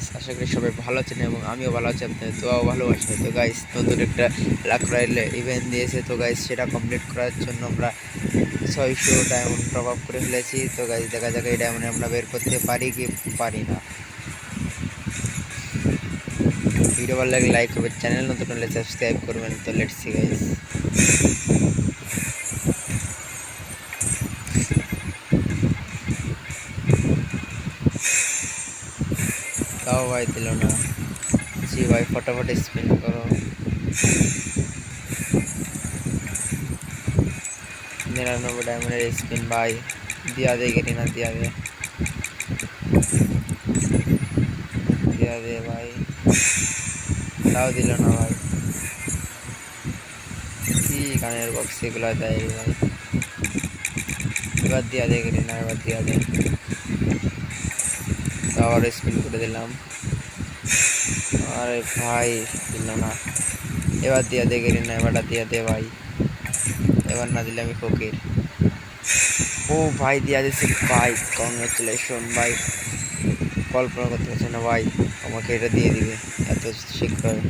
Guys আশা করি সবাই ভালো আছেন এবং আমিও ভালো আছি, আপনাদের দোয়াও ভালোবাসে। তো গাইস নতুন একটা লাখ রাইল ইভেন্ট দিয়েছে, তো গাইস সেটা কমপ্লিট করার জন্য আমরা ছয়শো ডায়মন্ড টপ আপ করে ফেলেছি। তো গাইস দেখা যাক এই ডায়মন্ড আমরা বের করতে পারি কি পারি না। ভিডিও ভালো লাগলে লাইক করবেন চ্যানেল নতুন হলে সাবস্ক্রাইব করবেন। তো লেটস গাইস তাও ভাই দিল না। জি ভাই, ফটাফট স্পিন করো। নিরানব্বই ডায়মন্ডের স্পিন ভাই, দিয়া দে গেলি না, দিয়া দে। দিয়া দে ভাই। তাও দিল না ভাই। কি গানের বক্স এগুলো দেয় ভাই। এবার দিয়া দে গেলি না, এবার দিয়া দে। আবার স্পিন করে দিলাম। আরে ভাই, দিল না। এবার দিয়া দে গেলি না এবারটা দিয়া দে ভাই। এবার না দিলে আমি ফকির। ও ভাই, দিয়া দিয়েছি ভাই কংগ্রেচুলেশন ভাই। কল্পনা করতে পারছি না ভাই, আমাকে এটা দিয়ে দিবে। এত শীঘ্রই